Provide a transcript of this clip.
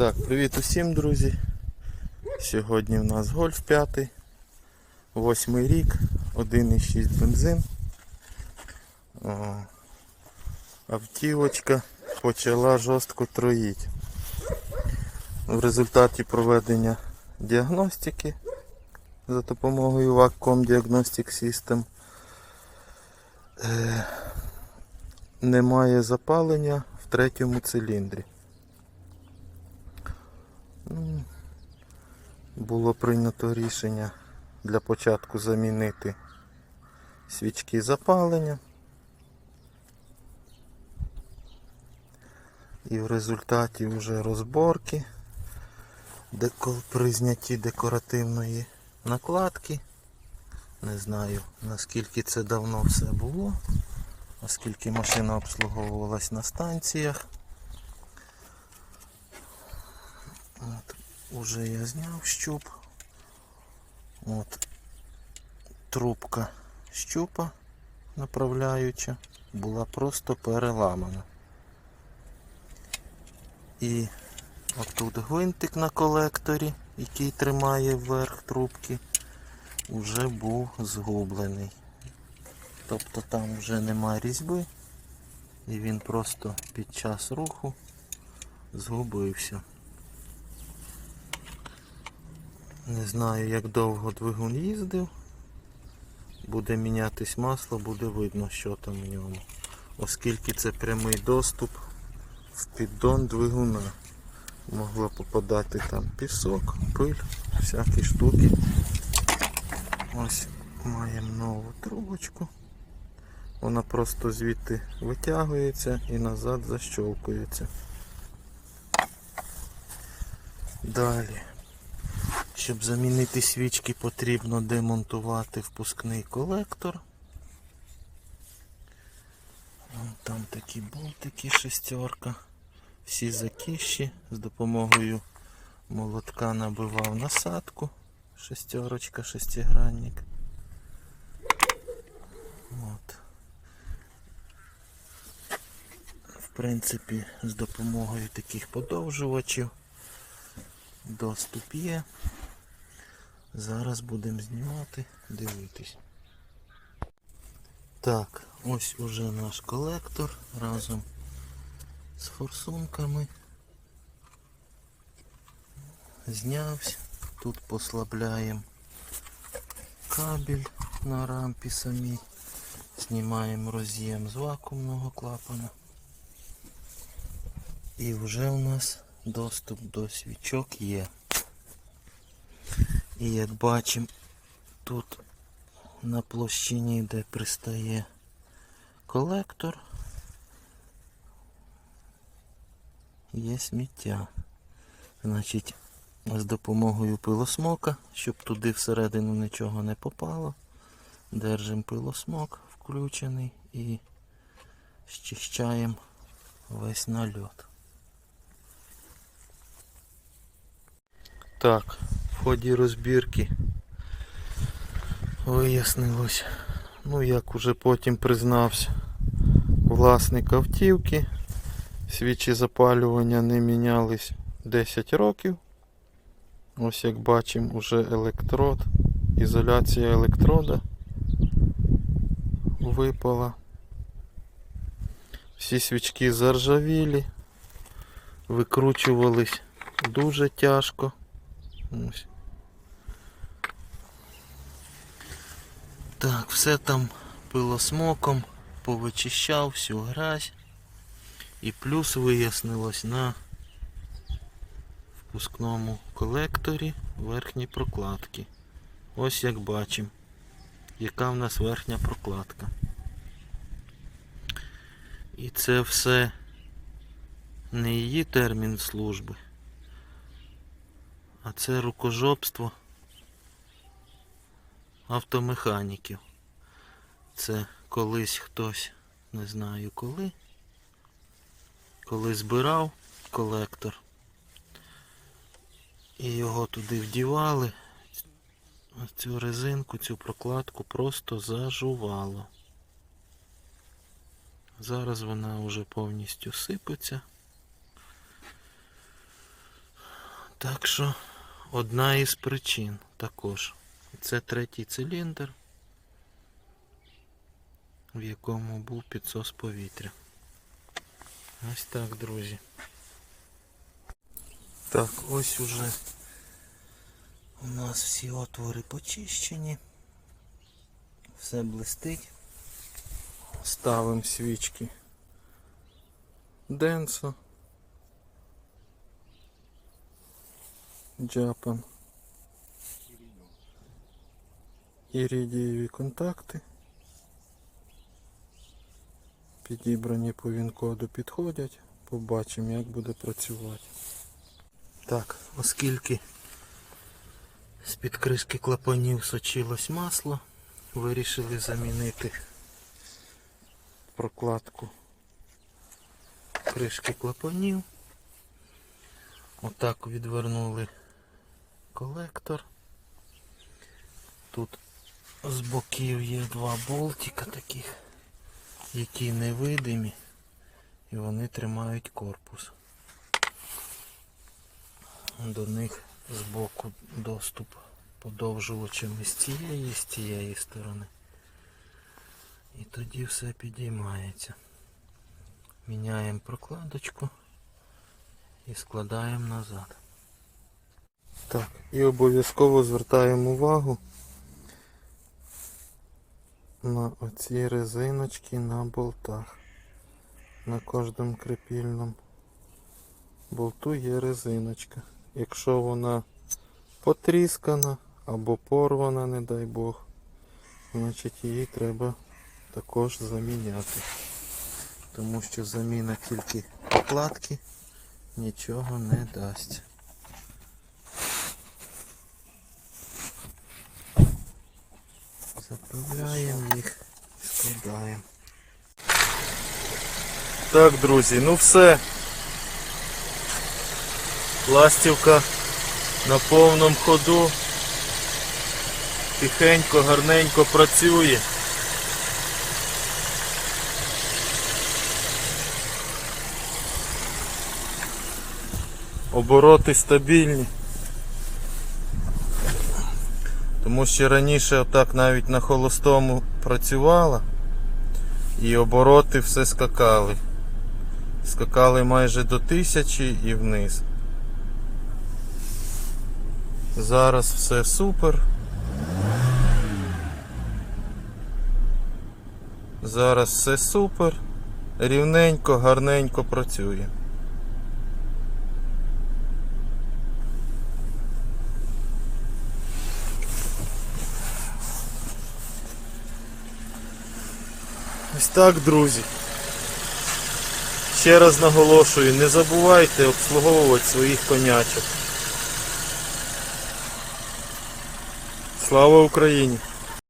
Так, привіт усім, друзі. Сьогодні в нас гольф 5, восьмий рік, 1,6 бензин. О, автівочка почала жорстко троїть. В результаті проведення діагностики за допомогою Wacom Diagnostic System е, немає запалення в третьому циліндрі. Було прийнято рішення для початку замінити свічки запалення. І в результаті вже розборки при знятті декоративної накладки. Не знаю наскільки це давно все було, оскільки машина обслуговувалась на станціях. От, уже я зняв щуп. От трубка щупа направляюча була просто переламана. І отут гвинтик на колекторі, який тримає вверх трубки, вже був згублений. Тобто там вже немає різьби, і він просто під час руху згубився. Не знаю, як довго двигун їздив. Буде мінятись масло, буде видно, що там в ньому. Оскільки це прямий доступ в піддон двигуна. Могло попадати там пісок, пиль, всякі штуки. Ось маємо нову трубочку. Вона просто звідти витягується і назад защолкується. Далі. Щоб замінити свічки, потрібно демонтувати впускний колектор. Вон Там такі болтики шестерка. Всі закищі. З допомогою молотка набивав насадку. Шестерочка, шестигранник. От. В принципі, з допомогою таких подовжувачів доступ є. Зараз будемо знімати, дивитись. Так, ось уже наш колектор разом з форсунками. Знявся. Тут послабляємо кабель на рампі самій. Знімаємо роз'єм з вакуумного клапана. І вже у нас доступ до свічок є. І як бачимо, тут на площині, де пристає колектор, є сміття. Значить, з допомогою пилосмока, щоб туди всередину нічого не попало, держимо пилосмок включений і щищаємо весь нальот. Так, в ході розбірки вияснилось, ну як уже потім признався власник автівки, свічі запалювання не мінялись 10 років. Ось як бачимо уже електрод, ізоляція електрода випала. Всі свічки заржавілі, викручувались дуже тяжко. Ось. Так, все там пилосмоком повичищав всю грязь. І плюс вияснилось на впускному колекторі верхні прокладки. Ось як бачимо, яка в нас верхня прокладка. І це все не її термін служби. А це рукожопство автомеханіків. Це колись хтось, не знаю коли, коли збирав колектор. І його туди вдівали. Цю резинку, цю прокладку просто зажувало. Зараз вона вже повністю сипеться. Так що одна із причин також. Це третій циліндр, в якому був підсос повітря. Ось так, друзі. Так, ось уже у нас всі отвори почищені. Все блистить. Ставимо свічки Денсо. Джапан. Іридієві контакти. Підібрані по він-коду підходять. Побачимо, як буде працювати. Так, оскільки з-під кришки клапанів сочилось масло, вирішили замінити прокладку кришки клапанів. Отак відвернули колектор. Тут з боків є два болтика таких, які невидимі і вони тримають корпус. До них збоку доступ подовжувачем із цієї з цієї сторони. І тоді все підіймається. Міняємо прокладочку і складаємо назад. І обов'язково звертаємо увагу на оці резиночки на болтах. На кожному крепільному болту є резиночка. Якщо вона потріскана або порвана, не дай Бог, значить її треба також заміняти. Тому що заміна тільки прокладки нічого не дасть. Заправляємо їх і. Так, друзі, ну все. Ластівка на повному ходу. Тихенько, гарненько працює. Обороти стабільні. Тому що раніше отак навіть на холостому працювала і обороти все скакали. Скакали майже до тисячі і вниз. Зараз все супер. Зараз все супер. Рівненько, гарненько працює. Ось так, друзі. Ще раз наголошую, не забувайте обслуговувати своїх конячок. Слава Україні!